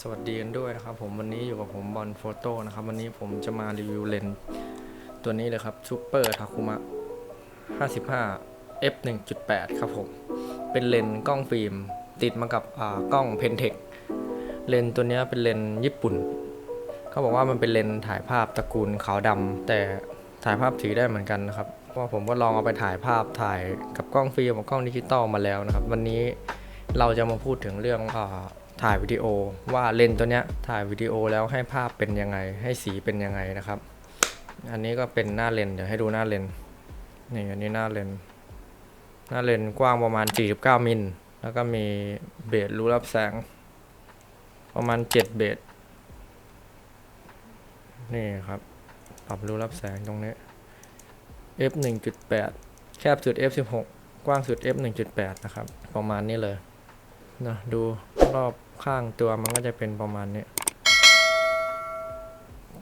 สวัสดีกันด้วยนะครับผมวันนี้อยู่กับผมบอลโฟโต้นะครับวันนี้ผมจะมารีวิวเลนส์ตัวนี้เลยครับซูเปอร์ทาคุมะ55 f 1.8 ครับผม เป็นเลนส์กล้องฟิล์ม ติดมากับกล้องเพนเทคเลนส์ตัวนี้เป็นเลนส์ญี่ปุ่น เขาบอกว่ามันเป็นเลนส์ถ่ายภาพตระกูลขาวดำแต่ถ่ายภาพถือได้เหมือนกันนะครับเพราะผมก็ลองเอาไปถ่ายภาพถ่ายกับกล้องฟิล์มกับกล้องดิจิตอลมาแล้วนะครับ วันนี้เราจะมาพูดถึงเรื่องอ ถ่ายวิดีโอว่าเลนส์ตัวเนี้ยถ่ายวิดีโอแล้วให้ภาพเป็นยังไง ให้สีเป็นยังไงนะครับ อันนี้ก็เป็นหน้าเลนส์เดี๋ยวให้ดูหน้าเลนส์นี่อันนี้หน้าเลนส์หน้าเลนส์กว้างประมาณ 49 มิลแล้วก็มีเบสรูรับแสง ประมาณ 7 เบสนี่ครับ ปรับรูรับแสงตรงนี้ f 1.8แคบสุด f 16กว้างสุด f 1.8นะครับ ประมาณนี้เลยนะดูรอบ ข้างตัวมันก็จะเป็นประมาณนี้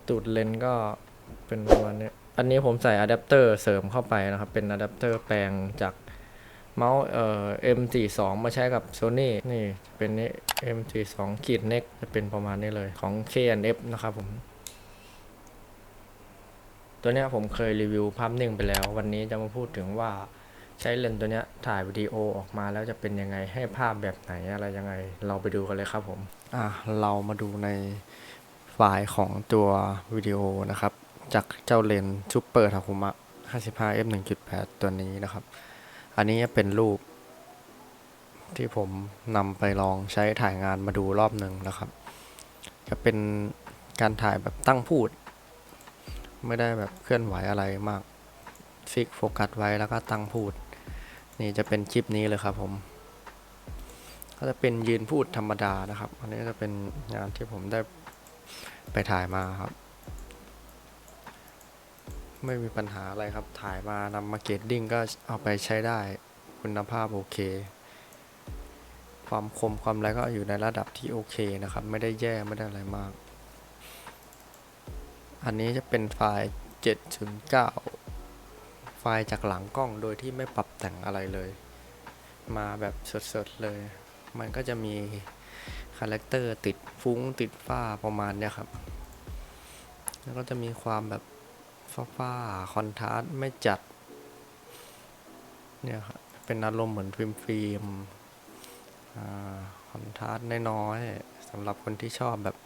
ตูดเลนก็เป็นประมาณนี้อันนี้ผมใส่อะแดปเตอร์เสริมเข้าไปนะครับ เป็นอะแดปเตอร์แปลงจากเมาส์เอ่อ M42 มาใช้กับ Sony นี่เป็นนี้ M42 ขีด neck จะเป็นประมาณนี้เลยของ K&F นะครับผม ตัวเนี้ยผมเคยรีวิวภาพนิ่งไปแล้ว วันนี้จะมาพูดถึงว่า ใช้เลนส์ตัวเนี้ยถ่ายวิดีโอออกมาแล้วจะเป็นยังไงให้ภาพแบบไหนอะไรยังไง เราไปดูกันเลยครับผมอะเรามาดูในไฟล์ของตัววิดีโอนะครับ จากเจ้าเลนส์ซูเปอร์ทาคุมะ 55 f 1.8 ตัวนี้นะครับ อันนี้เป็นรูป ที่ผมนำไปลองใช้ถ่ายงานมาดูรอบหนึ่งนะครับ จะเป็นการถ่ายแบบตั้งพูด ไม่ได้แบบเคลื่อนไหวอะไรมากฟิกโฟกัสไว้แล้วก็ตั้งพูด นี่จะเป็นคลิปนี้เลยครับผม ก็จะเป็นยืนพูดธรรมดานะครับ อันนี้จะเป็นงานที่ผมได้ไปถ่ายมาครับ ไม่มีปัญหาอะไรครับ ถ่ายมานำมาเกตดิ้งก็เอาไปใช้ได้คุณภาพโอเค ความคมความอะไรก็อยู่ในระดับที่โอเคนะครับ ไม่ได้แย่ไม่ได้อะไรมาก อันนี้จะเป็นไฟล์ 7.9 ไฟล์จากหลังกล้องโดยที่ไม่ปรับแต่งอะไรเลย มาแบบสดๆเลย มันก็จะมีคาแรคเตอร์ติดฟุ้งติดฝ้าประมาณเนี้ยครับ แล้วก็จะมีความแบบฝ้าๆคอนทราสต์ไม่จัด เนี่ยครับเป็นอารมณ์เหมือนฟิล์มฟิล์มคอนทราสต์น้อยๆสำหรับคนที่ชอบแบบ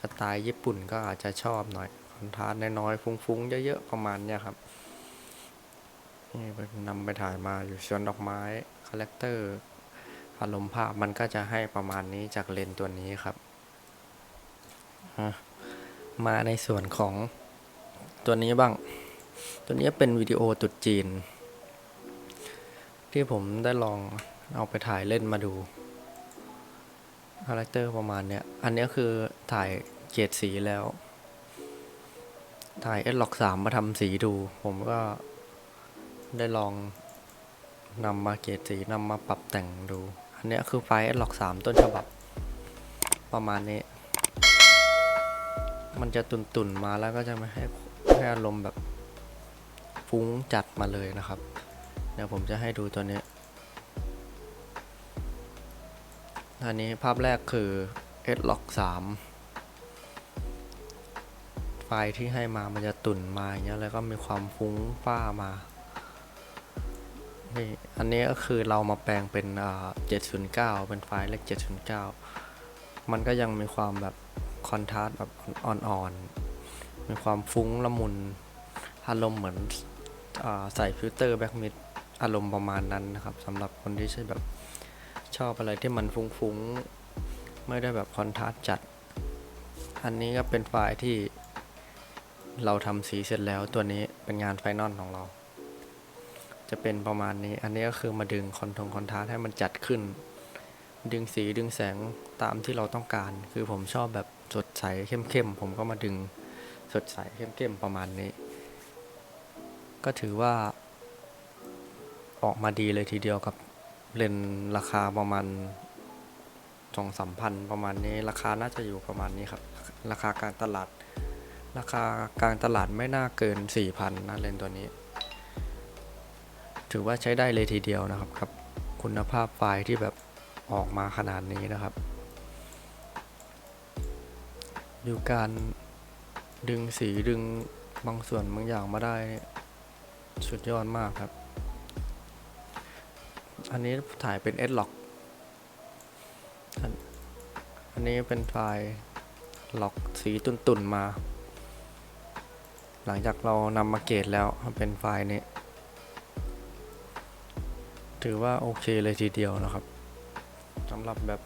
สไตล์ญี่ปุ่นก็อาจจะชอบหน่อยคอนทราสต์น้อยๆฟุ้งๆ เยอะๆ ประมาณเนี้ยครับ นี่ไปนำไปถ่ายมาอยู่สวนดอกไม้คาแรคเตอร์อารมณ์ภาพมันก็จะให้ประมาณนี้จากเลนตัวนี้ครับ มาในส่วนของตัวนี้บ้าง ตัวนี้เป็นวิดีโอตุดจีน ที่ผมได้ลองเอาไปถ่ายเล่นมาดูคาแรคเตอร์ประมาณเนี้ย อันนี้คือถ่ายเกรดสีแล้ว ถ่าย S log 3มาทำสีดู ผมก็ ได้ลองนำมาเกรดสีนำมาปรับแต่งดู อันนี้คือไฟล์ S log 3ต้นฉบับ ประมาณนี้ มันจะตุนๆมาแล้วก็จะไม่ให้ให้อารมณ์แบบฟุ้งจัดมาเลยนะครับ เดี๋ยวผมจะให้ดูตัวนี้อันนี้ภาพแรกคือ S log 3ไฟล์ที่ให้มามันจะตุ่นมาอย่างเงี้ยแล้วก็มีความฟุ้งฟ้ามา อันนี้ก็คือเรามาแปลงเป็นอ่า709เป็นไฟล์เลข709มันก็ยังมีความแบบคอนทราสต์แบบอ่อนๆ มีความฟุ้งละมุน อารมณ์เหมือนอใส่ฟิลเตอร์แบ็กมิดอารมณ์ประมาณนั้นนะครับสำหรับคนที่ใช่แบบชอบอะไรที่มันฟุ้งๆ ไม่ได้แบบคอนทราสต์จัด อันนี้ก็เป็นไฟล์ที่เราทำสีเสร็จแล้วตัวนี้เป็นงานไฟนอลของเรา จะเป็นประมาณนี้ อันนี้ก็คือมาดึงคอนทงคอนทราสให้มันจัดขึ้น ดึงสีดึงแสงตามที่เราต้องการ คือผมชอบแบบสดใสเข้มๆ ผมก็มาดึงสดใสเข้มๆ ประมาณนี้ ก็ถือว่า ออกมาดีเลยทีเดียวกับเลนราคาประมาณสองสามพันประมาณนี้ ราคาน่าจะอยู่ประมาณนี้ครับ ราคากลางตลาด ราคากลางตลาดไม่น่าเกินสี่พันนะเลนตัวนี้ ถือว่าใช้ได้เลยทีเดียวนะครับครับ คุณภาพไฟล์ที่แบบออกมาขนาดนี้นะครับ ดูการดึงสีดึงบางส่วนบางอย่างมาได้สุดยอดมากครับ อันนี้ถ่ายเป็น S log อันอันนี้เป็นไฟล์ล็อกสีตุ่นๆมา หลังจากเรานำมาเกรดแล้วเป็นไฟล์นี้ ถือว่าโอเคเลยทีเดียวนะครับสำหรับแบบ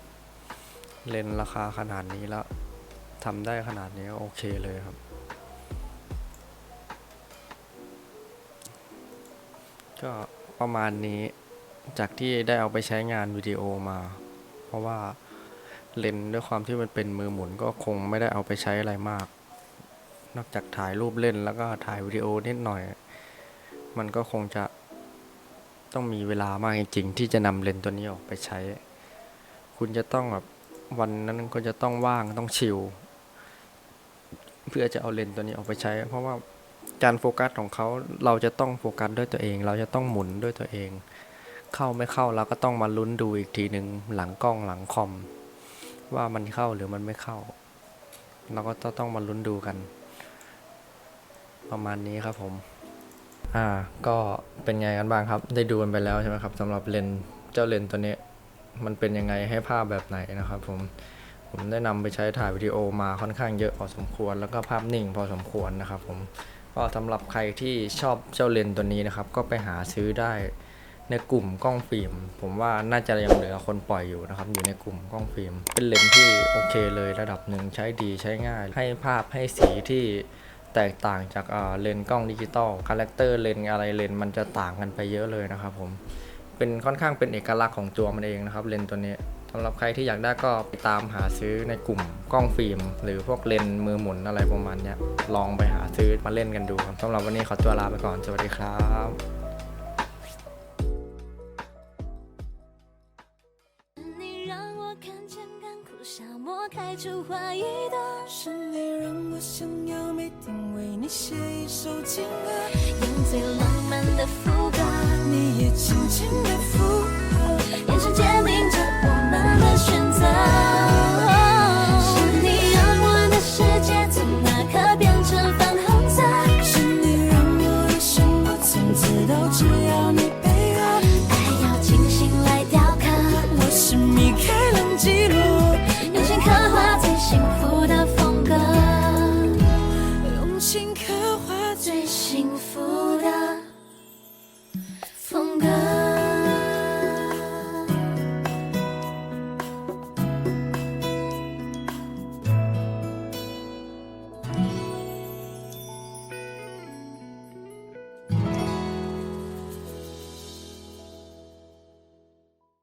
เลนราคาขนาดนี้แล้วทำได้ขนาดนี้ก็โอเคเลยครับ ก็ประมาณนี้จากที่ได้เอาไปใช้งานวิดีโอมา เพราะว่าเลนด้วยความที่มันเป็นมือหมุนก็คงไม่ได้เอาไปใช้อะไรมาก นอกจากถ่ายรูปเล่นแล้วก็ถ่ายวิดีโอนิดหน่อย มันก็คงจะ ต้องมีเวลามากจริงๆที่จะนำเลนส์ตัวนี้ออกไปใช้ คุณจะต้องแบบวันนั้นก็จะต้องว่างต้องชิลเพื่อจะเอาเลนส์ตัวนี้ออกไปใช้ เพราะว่าการโฟกัสของเขาเราจะต้องโฟกัสด้วยตัวเอง เราจะต้องหมุนด้วยตัวเอง เข้าไม่เข้าเราก็ต้องมาลุ้นดูอีกทีหนึ่งหลังกล้องหลังคอม ว่ามันเข้าหรือมันไม่เข้า เราก็ต้องมาลุ้นดูกัน ประมาณนี้ครับผม อ่า ก็เป็นไงกันบ้างครับ ได้ดูกันไปแล้วใช่ไหมครับสำหรับเลนเจ้าเลนตัวนี้ มันเป็นยังไงให้ภาพแบบไหนนะครับ ผมผมได้นำไปใช้ถ่ายวิดีโอมาค่อนข้างเยอะพอสมควร แล้วก็ภาพนิ่งพอสมควรนะครับ ผมก็สำหรับใครที่ชอบเจ้าเลนตัวนี้นะครับ ก็ไปหาซื้อได้ในกลุ่มกล้องฟิล์ม ผมว่าน่าจะยังเหลือคนปล่อยอยู่นะครับ อยู่ในกลุ่มกล้องฟิล์ม เป็นเลนส์ที่โอเคเลยระดับหนึ่งใช้ดีใช้ง่าย ให้ภาพให้สีที่ แตกต่างจากเลนกล้องดิจิตอลคาแรคเตอร์เลนอะไรเลนมันจะต่างกันไปเยอะเลยนะครับผมเป็นค่อนข้างเป็นเอกลักษณ์ของตัวมันเองนะครับเลนตัวนี้สำหรับใครที่อยากได้ก็ไปตามหาซื้อในกลุ่มกล้องฟิล์ม หรือพวกเลนมือหมุนอะไรประมาณนี้ลองไปหาซื้อมาเล่นกันดูครับสำหรับวันนี้ขอตัวลาไปก่อนสวัสดีครับ看见。沙漠开出花一朵，是你让我想要每天为你写一首情歌，用最浪漫的副歌，你也轻轻的附